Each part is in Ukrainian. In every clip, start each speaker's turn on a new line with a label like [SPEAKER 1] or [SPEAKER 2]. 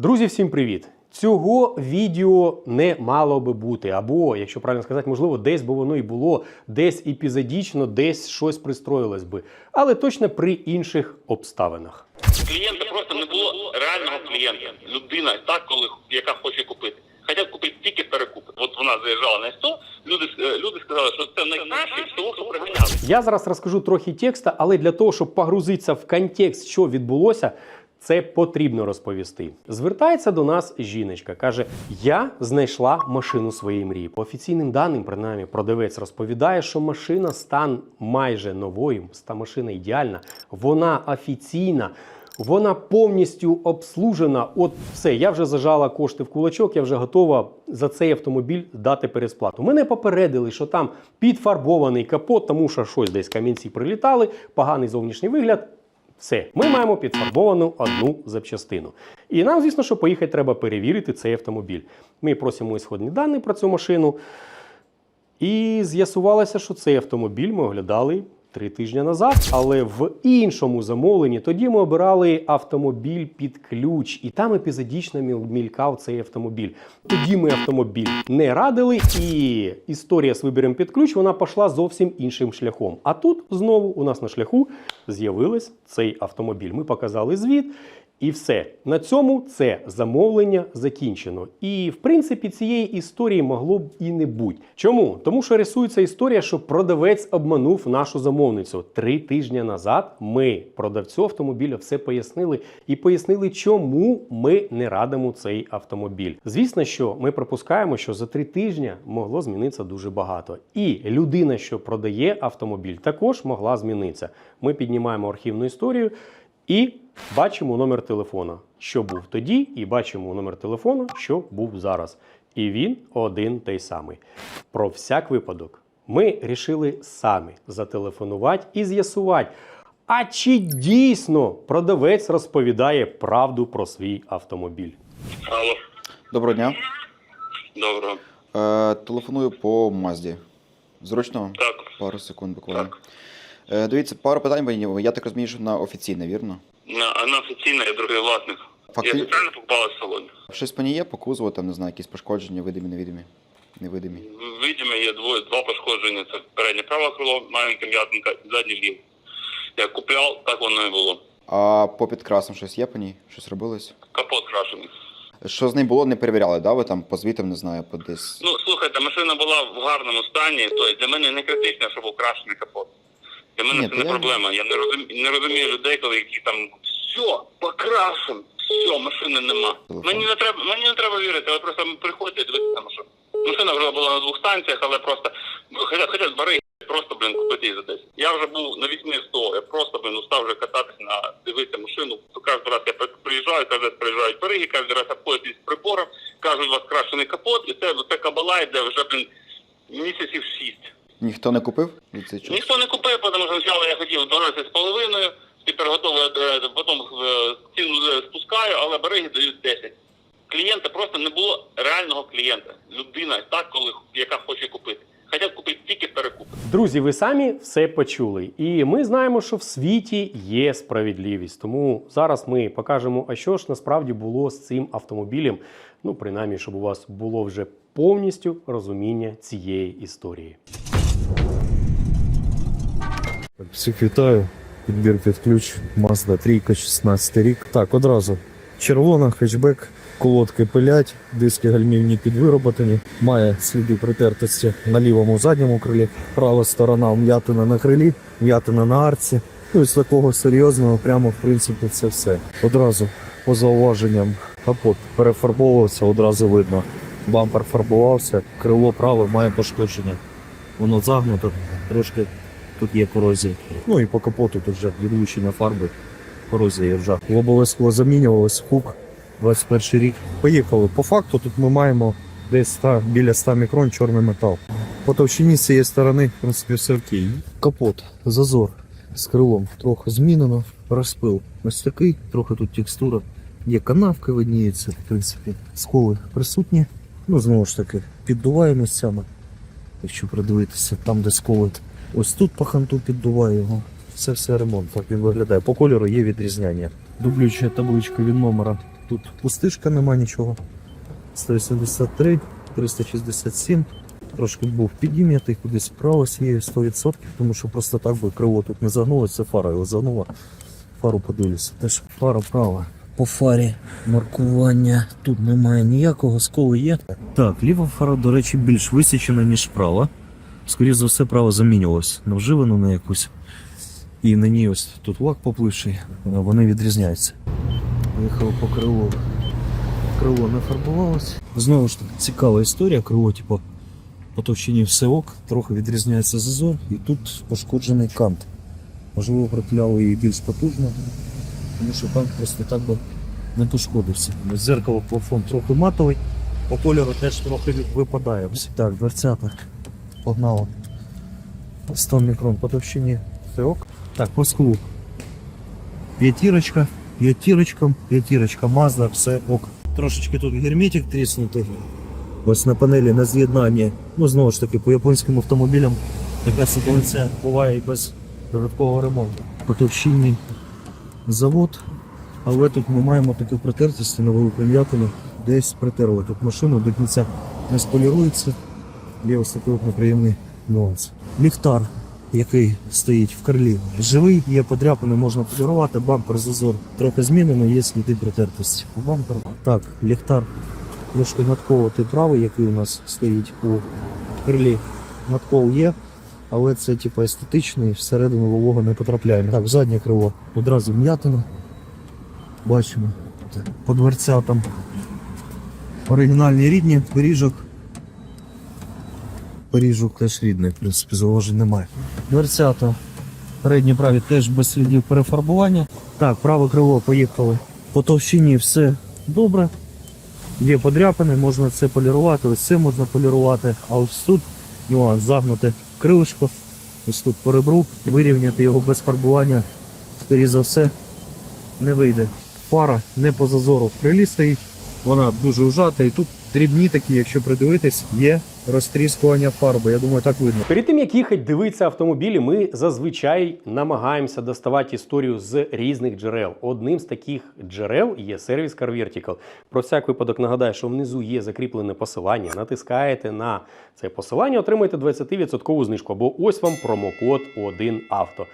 [SPEAKER 1] Друзі, всім привіт! Цього відео не мало би бути, або, якщо правильно сказати, можливо, десь би воно і було, десь епізодічно, десь щось пристроїлось би, але точно при інших обставинах.
[SPEAKER 2] Клієнта просто не було реального клієнта. Людина так, коли яка хоче купити. Хотять купити тільки перекупи. От вона заїжджала на 100, люди е, люди сказали, що це найкраще з того, що приганяли.
[SPEAKER 1] Я зараз розкажу трохи текста, але для того, щоб погрузитися в контекст, що відбулося, це потрібно розповісти. Звертається до нас жіночка, каже: Я знайшла машину своєї мрії. По офіційним даним, принаймні, продавець розповідає, що машина стан майже новою, ста машина ідеальна, вона офіційна. Вона повністю обслужена. От все, я вже зажала кошти в кулачок, я вже готова за цей автомобіль дати пересплату. Мене попередили, що там підфарбований капот, тому що щось десь камінці прилітали, поганий зовнішній вигляд. Все, ми маємо підфарбовану одну запчастину. І нам, звісно, що поїхати треба перевірити цей автомобіль. Ми просимо ісходні дані про цю машину. І з'ясувалося, що цей автомобіль ми оглядали три тижні назад, але в іншому замовленні тоді ми обирали автомобіль під ключ, і там епізодічно мількав цей автомобіль. Тоді ми автомобіль не радили, і історія з вибором під ключ вона пішла зовсім іншим шляхом. А тут знову у нас на шляху з'явився цей автомобіль. Ми показали звіт. І все на цьому це замовлення закінчено. І в принципі цієї історії могло б і не бути. Чому? Тому що рисується історія, що продавець обманув нашу замовницю. Три тижні назад ми продавцю автомобіля все пояснили і пояснили, чому ми не радимо цей автомобіль. Звісно, що ми припускаємо, що за три тижні могло змінитися дуже багато. І людина, що продає автомобіль, також могла змінитися. Ми піднімаємо архівну історію. І бачимо номер телефона, що був тоді, і бачимо номер телефона, що був зараз. І він один той самий. Про всяк випадок ми рішили самі зателефонувати і з'ясувати, а чи дійсно продавець розповідає правду про свій автомобіль.
[SPEAKER 2] Алло,
[SPEAKER 3] Доброго дня.
[SPEAKER 2] доброго.
[SPEAKER 3] Е, телефоную по Мазді. Зручно?
[SPEAKER 2] Так,
[SPEAKER 3] Пару секунд буквально.
[SPEAKER 2] так.
[SPEAKER 3] Е, дивіться, пару питань мені. Я так розумію, що на офіційне, вірно?
[SPEAKER 2] На, на офіційна я другий власник.
[SPEAKER 3] Факти-
[SPEAKER 2] Я спеціально покупала в салоні.
[SPEAKER 3] Щось по ній є по кузову, там, не знаю, якісь пошкодження, видимі, невидимі. Невидимі.
[SPEAKER 2] Видимо, є двоє, два пошкодження. Це переднє праве крило, маленька м'ятинка, і заднє ліве. Я купляв, так воно і було.
[SPEAKER 3] А по підкрасам щось є по ній? Щось робилось?
[SPEAKER 2] Капот крашений.
[SPEAKER 3] Що з нею було, не перевіряли, да? Ви там по звітам, не знаю, по десь.
[SPEAKER 2] Ну, слухайте, машина була в гарному стані, то для мене не критично, щоб був крашений капот. Для мене
[SPEAKER 3] Ні,
[SPEAKER 2] це
[SPEAKER 3] то
[SPEAKER 2] не
[SPEAKER 3] я-
[SPEAKER 2] проблема. Я не розумію, не розумію людей, коли які там все, покрашен, все, машини нема.
[SPEAKER 3] Телефон.
[SPEAKER 2] Мені не треба, мені не треба вірити, але просто приходьте дивитися на машину. Машина вже була на двох станціях, але просто хоча, хоча з бариги просто, блін, купити її за 10. Я вже був на 800, я просто, блін, устав вже кататись на дивитися машину. То кожен раз я при- приїжджаю, кожен раз приїжджають бариги, кожен раз обходять із прибором, кажуть, у вас крашений капот, і це, це кабала йде вже, блін, місяців шість.
[SPEAKER 3] Ніхто не купив? від цей час?
[SPEAKER 2] Ніхто не купив, тому що спочатку я хотів 12 з половиною, тепер готовий, е, потім е, ціну е, спускаю, але береги дають 10. Клієнта просто не було реального клієнта. Людина так, коли яка хоче купити. Хотять купити тільки перекупи.
[SPEAKER 1] Друзі, ви самі все почули. І ми знаємо, що в світі є справедливість. Тому зараз ми покажемо, а що ж насправді було з цим автомобілем. Ну, принаймні, щоб у вас було вже повністю розуміння цієї історії.
[SPEAKER 4] Всіх вітаю. Підбір під ключ Mazda 3, 16 рік. Так, одразу. Червона, хетчбек, колодки пилять, диски гальмівні підвироботані, має сліди притертості на лівому задньому крилі, права сторона вм'ятина на крилі, вм'ятина на арці. Ну і з такого серйозного, прямо в принципі це все. Одразу по зауваженням капот перефарбовувався, одразу видно. Бампер фарбувався, крило праве має пошкодження. Воно загнуто, трошки тут є корозія. Ну і по капоту тут вже відлучення фарби. Корозія є вже. Лобове скло замінювалось, хук 21 рік. Поїхали. По факту тут ми маємо десь 100, біля 100 мікрон чорний метал. По товщині з цієї сторони, в принципі, все окей. Капот, зазор з крилом трохи змінено, розпил ось такий, трохи тут текстура. Є канавки, видніється, в принципі, сколи присутні. Ну, знову ж таки, піддуває місцями якщо придивитися, там де сколи. Ось тут по ханту піддуває його. Це все ремонт, так він виглядає. По кольору є відрізняння. Дублююча табличка від номера тут пустишка, нема нічого. 183, 367. Трошки був підім'ятий, кудись вправо сіє 100%, тому що просто так би криво тут не загнулося, це фара його загнула. Фару подивлюся. Теж фара права. По фарі маркування тут немає ніякого, сколи є. Так, ліва фара, до речі, більш висічена, ніж права. Скоріше за все, право замінювалось на вживану на якусь. І на ній ось тут лак попливший, вони відрізняються. Поїхав по крилу. Крило не фарбувалось. Знову ж таки, цікава історія. Крило, типу, по товщині все ок, трохи відрізняється зазор, і тут пошкоджений кант. Можливо, припляли її більш потужно, тому що кант просто так би не пошкодився. Зеркало плафон трохи матовий, по кольору теж трохи випадає. Так, дверцята. Погнало. 100 мікрон по товщині. Все ок. Так, по склу. П'ятірочка, п'ятірочка, п'ятірочка, Mazda, все ок. Трошечки тут герметик тріснутий. Ось на панелі на з'єднанні. Ну, знову ж таки, по японським автомобілям така ситуація буває і без додаткового ремонту. По товщині завод, але тут ми маємо таку протертість на велику десь притерли тут машину, до кінця не сполірується. Є ось такий неприємний нюанс. Ліхтар, який стоїть в карлі, живий, є подряпини, можна полірувати, бампер зазор трохи змінено, є сліди притертості. По бамперу. Так, ліхтар трошки надколотий правий, який у нас стоїть у крилі. Надкол є, але це типу естетичний, всередину волога не потрапляє. Так, заднє крило одразу вм'ятина. Бачимо. По дверцятам оригінальні рідні, поріжок. Поріжок теж рідний, в принципі, зауважень немає. Дверцята передні праві теж без слідів перефарбування. Так, праве крило поїхали. По товщині все добре. Є подряпини, можна це полірувати, ось це можна полірувати, а ось тут нюанс загнути крилишко, ось тут по ребру, вирівняти його без фарбування, скоріше за все, не вийде. Фара не по зазору. В вона дуже ужата, і тут дрібні такі, якщо придивитись, є розтріскування фарби. Я думаю, так видно.
[SPEAKER 1] Перед тим як їхати дивитися автомобілі, ми зазвичай намагаємося доставати історію з різних джерел. Одним з таких джерел є сервіс Car Vertical. Про всяк випадок нагадаю, що внизу є закріплене посилання. Натискаєте на це посилання, отримаєте 20% знижку. Або ось вам промокод 1авто.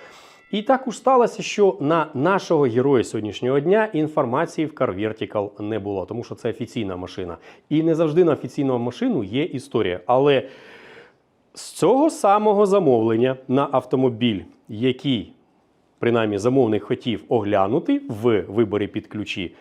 [SPEAKER 1] І так уж сталося, що на нашого героя сьогоднішнього дня інформації в Car Vertical не було, тому що це офіційна машина. І не завжди на офіційну машину є історія. Але з цього самого замовлення на автомобіль, який принаймні замовник хотів оглянути в виборі під ключі,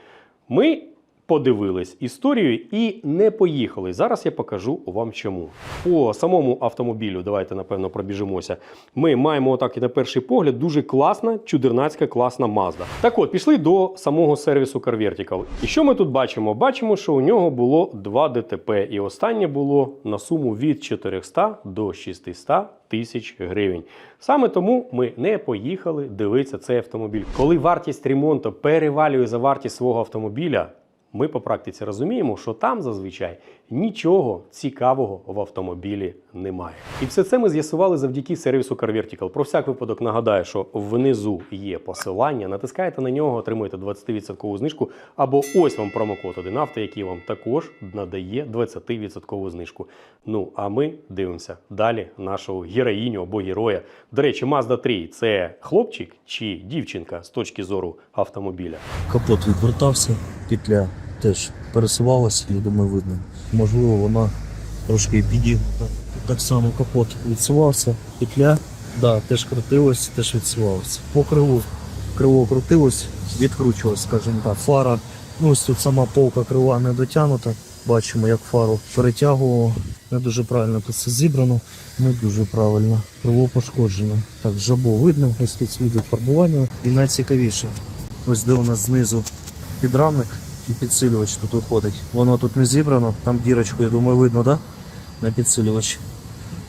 [SPEAKER 1] ми подивились історію і не поїхали. Зараз я покажу вам чому. По самому автомобілю, давайте напевно пробіжимося. Ми маємо отак і на перший погляд дуже класна, чудернацька класна Mazda. Так от, пішли до самого сервісу Car Vertical. І що ми тут бачимо? Бачимо, що у нього було два ДТП, і останнє було на суму від 400 до 600 тисяч гривень. Саме тому ми не поїхали дивитися цей автомобіль. Коли вартість ремонту перевалює за вартість свого автомобіля, ми по практиці розуміємо, що там зазвичай нічого цікавого в автомобілі немає. І все це ми з'ясували завдяки сервісу Car Vertical. Про всяк випадок нагадаю, що внизу є посилання, натискаєте на нього, отримуєте 20% знижку, або ось вам промокод 1авто, який вам також надає 20% знижку. Ну а ми дивимося далі нашого героїню або героя. До речі, Mazda 3 це хлопчик чи дівчинка з точки зору автомобіля.
[SPEAKER 4] Капот відвертався, петля теж пересувалася, я думаю, видно. Можливо, вона трошки підігнута. Так само капот відсувався, петля, да, теж крутилась, теж відсувалася. По криву криво крутилось, відкручувалось, скажімо так. Фара, ну ось тут сама полка крила не дотягнута. Бачимо, як фару перетягувало. Не дуже правильно тут все зібрано, не дуже правильно. Криво пошкоджено. Так, жабо видно, ось тут сліди фарбування. І найцікавіше, ось де у нас знизу підрамник і підсилювач тут виходить. Воно тут не зібрано, там дірочку, я думаю, видно, да? На підсилювач.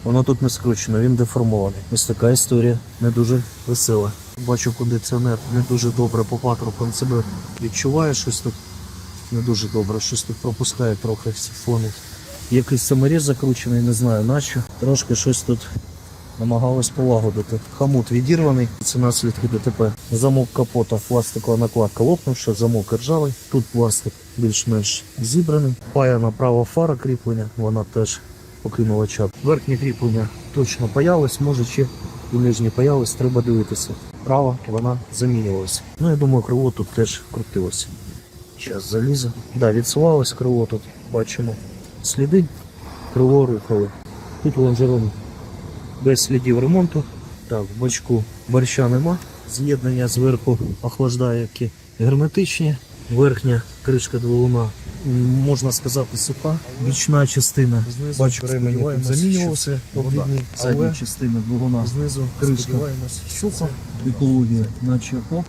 [SPEAKER 4] Воно тут не скручено, він деформований. Ось така історія не дуже весела. Бачу, кондиціонер не дуже добре по патрубкам себе відчуває щось тут. Не дуже добре, щось тут пропускає трохи фонить. Якийсь саморіз закручений, не знаю нащо. Трошки щось тут намагалась полагодити. Хамут відірваний, це наслідки ДТП. Замок капота, пластикова накладка лопнувша, замок ржавий. Тут пластик більш-менш зібраний. Паяна права фара кріплення, вона теж покинула чап. Верхнє кріплення точно паялось, може ще і нижнє паялось, треба дивитися. Права вона замінювалася. Ну я думаю, крило тут теж крутилося. Зараз залізо. Да, відсувалось крило тут, бачимо. Сліди, крило рухали. Тут лонжерон без слідів ремонту. Так, в бачку борща нема. З'єднання зверху охлаждаєвки герметичні. Верхня кришка двигуна, можна сказати, суха. Бічна частина. Бачу, ремені тут замінювався. Обідні задня частина двигуна. Знизу кришка суха. Екологія, наче оп.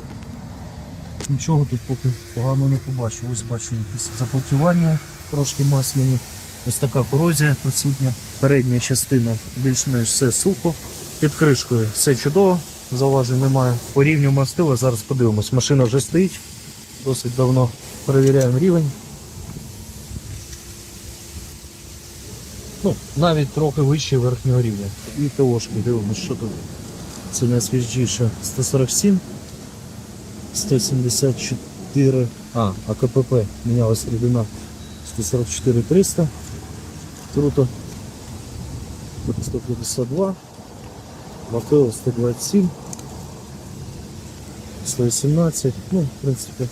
[SPEAKER 4] Нічого тут поки погано не побачу. Ось бачу якісь запотівання, трошки масляні. Ось така корозія присутня. Передня частина більш-менш все сухо. Під кришкою все чудово, зауважень немає. По рівню мастила зараз подивимось. Машина вже стоїть. Досить давно перевіряємо рівень. Ну, навіть трохи вище верхнього рівня. І ТОшки дивимось, що тут. Це найсвіжіше 147. 174. А, а КПП мінялась рідина 144 300. Круто. 152. Макео 127. 118. Ну, в принципі,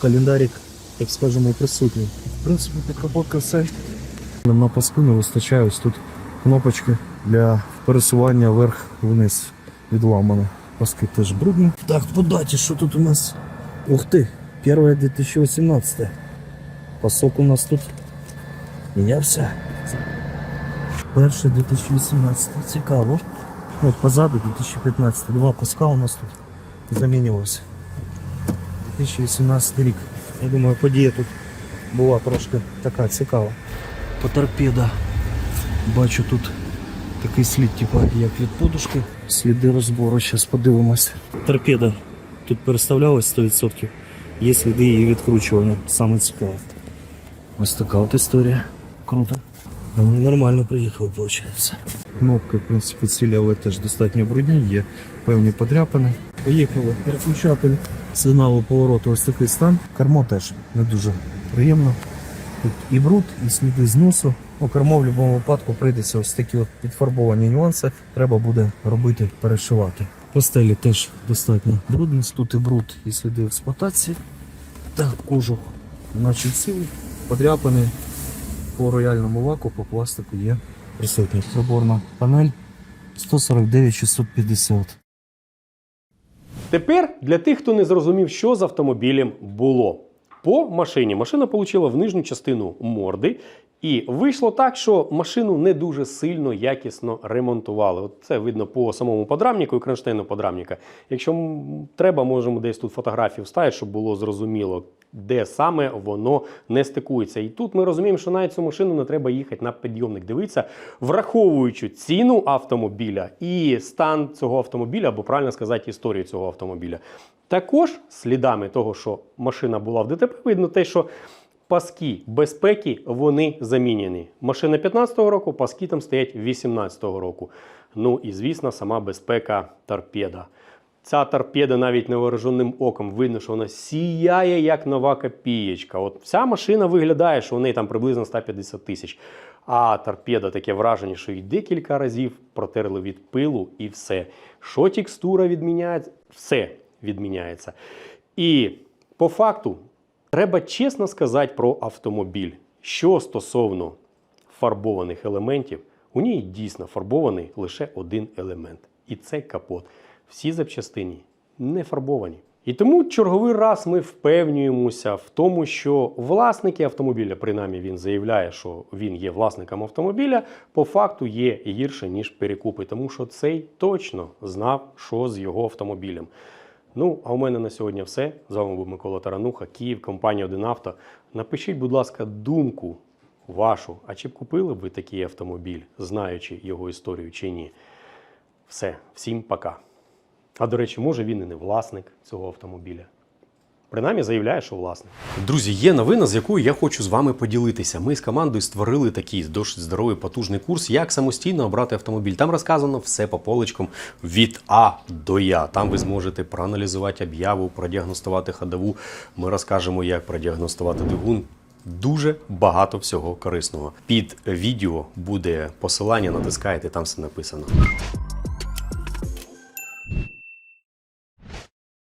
[SPEAKER 4] календарик, так скажемо, присутній. В принципі, підкапотка все. На паску не вистачає ось тут кнопочки для пересування вверх-вниз відламано. Паски теж брудні. Так, по даті, що тут у нас? Ух ти, 1 2018. Пасок у нас тут мінявся. Перший 2018. Цікаво. От позаду 2015. Два паска у нас тут замінювалися. 2018 рік. Я думаю, подія тут була трошки така цікава. По торпеда. Бачу тут такий слід, типу, як від подушки. Сліди розбору, зараз подивимось. Торпеда тут переставлялась 100%. Є сліди її відкручування. Саме цікаве. Ось така от історія. Круто. Ну, Нормально приїхали, виходить. Кнопки, в принципі, цілі, але теж достатньо брудні, є певні подряпини. Поїхали. Переключатель сигналу повороту ось такий стан. Кермо теж не дуже приємно. Тут і бруд, і сліди зносу. Ну, кермо в будь-якому випадку прийдеться ось такі от підфарбовані нюанси. Треба буде робити, перешивати. Постелі теж достатньо брудність. Тут і бруд, і сліди експлуатації. Так, кожух, наче цілий, подряпаний по рояльному лаку, по пластику є присутній. Приборна панель 149 650.
[SPEAKER 1] Тепер для тих, хто не зрозумів, що з автомобілем було. По машині машина отримала в нижню частину морди, і вийшло так, що машину не дуже сильно якісно ремонтували. От це видно по самому подрамнику і кронштейну подрамника. Якщо треба, можемо десь тут фотографію вставити, щоб було зрозуміло, де саме воно не стикується. І тут ми розуміємо, що навіть цю машину не треба їхати на підйомник. Дивитися, враховуючи ціну автомобіля і стан цього автомобіля, або правильно сказати, історію цього автомобіля. Також слідами того, що машина була в ДТП, видно те, що паски безпеки вони замінені. Машина 15-го року, паски там стоять 18-го року. Ну і звісно, сама безпека торпеда. Ця торпеда навіть невооруженим оком видно, що вона сіяє як нова копієчка. От вся машина виглядає, що у неї там приблизно 150 тисяч. А торпеда таке враження, що її декілька разів протерли від пилу і все. Що текстура відміняється, все відміняється. І по факту треба чесно сказати про автомобіль. Що стосовно фарбованих елементів, у ній дійсно фарбований лише один елемент, і це капот. Всі запчастини не фарбовані. І тому черговий раз ми впевнюємося в тому, що власники автомобіля, принаймні він заявляє, що він є власником автомобіля, по факту є гірше, ніж перекупи, тому що цей точно знав, що з його автомобілем. Ну, а у мене на сьогодні все. З вами був Микола Тарануха, Київ, компанія «Один авто». Напишіть, будь ласка, думку вашу. А чи б купили б ви такий автомобіль, знаючи його історію чи ні? Все, всім пока. А до речі, може він і не власник цього автомобіля. Принаймні заявляє, що власник. Друзі, є новина, з якою я хочу з вами поділитися. Ми з командою створили такий досить здоровий потужний курс, як самостійно обрати автомобіль. Там розказано все по поличкам від А до Я. Там ви зможете проаналізувати об'яву, продіагностувати ходову. Ми розкажемо, як продіагностувати двигун. Дуже багато всього корисного. Під відео буде посилання, натискаєте, там все написано.